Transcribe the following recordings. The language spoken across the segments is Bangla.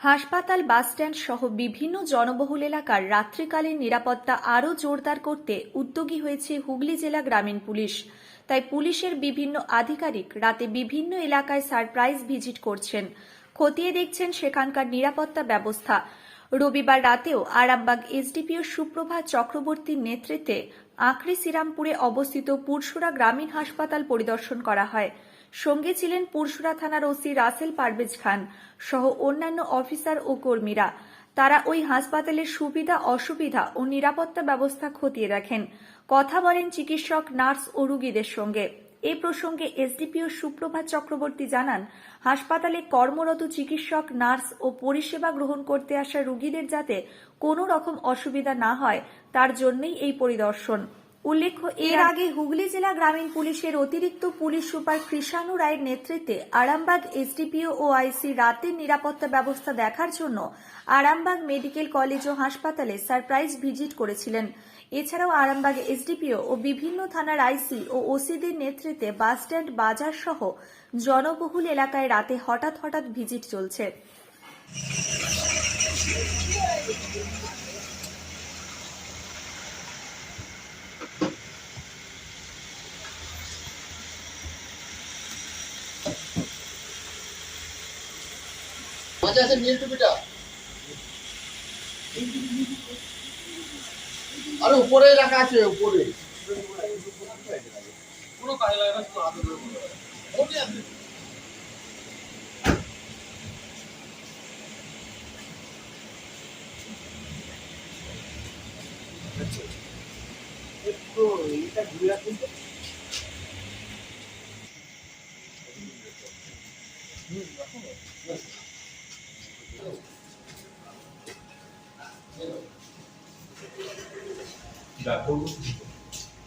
হাসপাতাল, বাসস্ট্যান্ড সহ বিভিন্ন জনবহুল এলাকার রাত্রিকালীন নিরাপত্তা আরও জোরদার করতে উদ্যোগী হয়েছে হুগলি জেলা গ্রামীণ পুলিশ। তাই পুলিশের বিভিন্ন আধিকারিক রাতে বিভিন্ন এলাকায় সারপ্রাইজ ভিজিট করছেন। খতিয়ে দেখছেন সেখানকার নিরাপত্তা ব্যবস্থা। রবিবার রাতেও আরামবাগ এসডিপিও সুপ্রভা চক্রবর্তীর নেতৃত্বে আখরি শ্রীরামপুরে অবস্থিত পুরসুরা গ্রামীণ হাসপাতাল পরিদর্শন করা হয়। সঙ্গে ছিলেন পুরসুরা থানার ওসি রাসেল পারভেজ খান সহ অন্যান্য অফিসার ও কর্মীরা। তারা ওই হাসপাতালের সুবিধা, অসুবিধা ও নিরাপত্তা ব্যবস্থা খতিয়ে দেখেন। কথা বলেন চিকিৎসক, নার্স ও রুগীদের সঙ্গে। এ প্রসঙ্গে এসডিপিও সুপ্রভাত চক্রবর্তী জানান, হাসপাতালে কর্মরত চিকিৎসক, নার্স ও পরিষেবা গ্রহণ করতে আসা রোগীদের যাতে কোনো রকম অসুবিধা না হয়, তার জন্যই এই পরিদর্শন। উল্লেখ্য এর আগে হুগলি জেলা গ্রামীণ পুলিশের অতিরিক্ত পুলিশ সুপার কৃষাণু রায়ের নেতৃত্বে আরামবাগ এসডিপিও ও আইসি রাতের নিরাপত্তা ব্যবস্থা দেখার জন্য আরামবাগ মেডিকেল কলেজ ও হাসপাতালে সারপ্রাইজ ভিজিট করেছিলেন। এছাড়াও আরামবাগ এসডিপিও ও বিভিন্ন থানার আইসি ও ওসিদের নেতৃত্বে বাসস্ট্যান্ড বাজার সহ জনবহুল এলাকায় রাতে হঠাৎ হঠাৎ ভিজিট চলছে। মাঝে আছে নীল টুপিটা আরে উপরে রাখা আছে উপরে পুরো কাজে লাগে না শুধু হাতে ধরে বলে আছে। একটু এইটা ঘুরে রাখুন তো।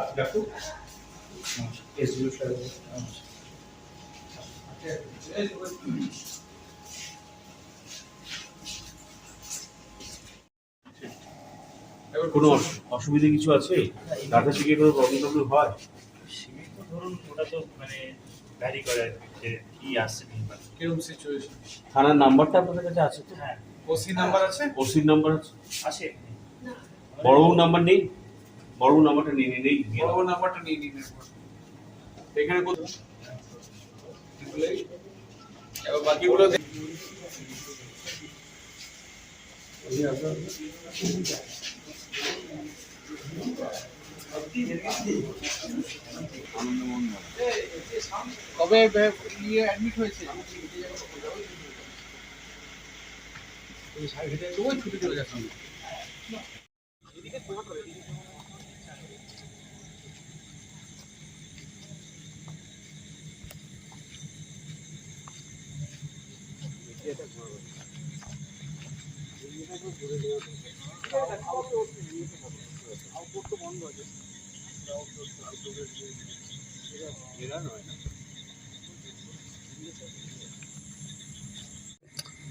আপনি এসডিও কোনো অসুবিধা কিছু আছে? ডাক্তার থেকে কোনো প্রবলেম হয়? সীমিত ধরুন ওটা তো মানে ভ্যারি করে যে কি আসছে কীরকম সিচুয়েশন থানার নাম্বারটা আপনাদের কাছে আছে তো? হ্যাঁ। ওসি নাম্বার আছে? ওসির নাম্বার আছে। আসে বড়বাবু নাম্বার নেই? বড়বাবু নাম্বারটা নিয়ে নিয়ে নেই বড় বড় নাম্বারটা নিয়ে নিন। এখানে কত এবার বাকিগুলো দেখ- কবে ইয়ে অ্যাডমিট হয়েছে? ছুটি চলে যাচ্ছে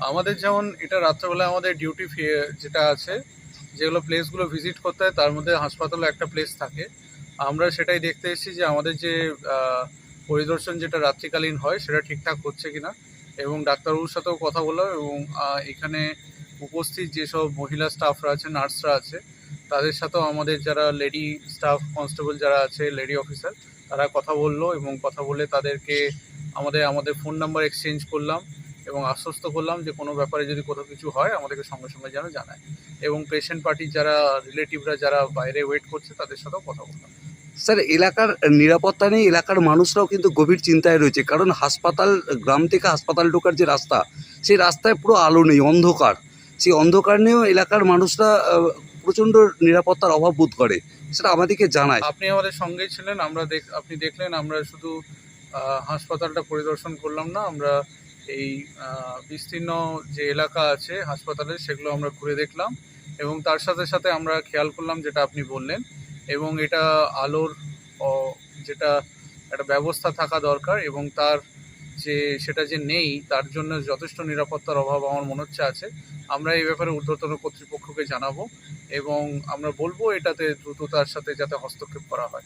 আমাদের যেমন এটা রাত্রেবেলা আমাদের ডিউটি যেটা আছে, যেগুলো প্লেসগুলো ভিজিট করতে হয়, তার মধ্যে হাসপাতালে একটা প্লেস থাকে। আমরা সেটাই দেখতে এসেছি যে আমাদের যে পরিদর্শন যেটা রাত্রিকালীন হয়, সেটা ঠিকঠাক হচ্ছে কিনা। এবং ডাক্তারবাবুর সাথেও কথা বললাম এবং এখানে উপস্থিত যেসব মহিলা স্টাফরা আছে নার্সরা আছে তাদের সাথেও আমাদের যারা লেডি স্টাফ কনস্টেবল যারা আছে লেডি অফিসার তারা কথা বলল এবং কথা বলে তাদেরকে আমাদের আমাদের ফোন নাম্বার এক্সচেঞ্জ করলাম এবং আশ্বস্ত করলাম যে কোনো ব্যাপারে যদি কোথাও কিছু হয়, আমাদেরকে সঙ্গে সঙ্গে যেন জানায়। এবং পেশেন্ট পার্টির যারা রিলেটিভরা যারা বাইরে ওয়েট করছে, তাদের সাথেও কথা বললাম। স্যার এলাকার নিরাপত্তা নেই এলাকার মানুষরাও কিন্তু গভীর চিন্তায় রয়েছে, কারণ হাসপাতাল, গ্রাম থেকে হাসপাতাল ঢোকার যে রাস্তা, সেই রাস্তায় পুরো আলো নেই, অন্ধকার। সেই অন্ধকার নিয়েও এলাকার মানুষরা প্রচণ্ড নিরাপত্তার অভাব বোধ করে, সেটা আমাদেরকে জানায়। আপনি আমাদের সঙ্গেই ছিলেন, আমরা দেখ, আপনি দেখলেন, আমরা শুধু হাসপাতালটা পরিদর্শন করলাম না, আমরা এই বিস্তীর্ণ যে এলাকা আছে হাসপাতালের সেগুলো আমরা ঘুরে দেখলাম এবং তার সাথে সাথে আমরা খেয়াল করলাম যেটা আপনি বললেন এবং এটা আলোর যেটা একটা ব্যবস্থা থাকা দরকার এবং তার যে সেটা যে নেই, তার জন্য যথেষ্ট নিরাপত্তার অভাব আমার মনে হচ্ছে আছে। আমরা এই ব্যাপারে ঊর্ধ্বতন কর্তৃপক্ষকে জানাব এবং আমরা বলব এটাতে দ্রুততার সাথে যাতে হস্তক্ষেপ করা হয়।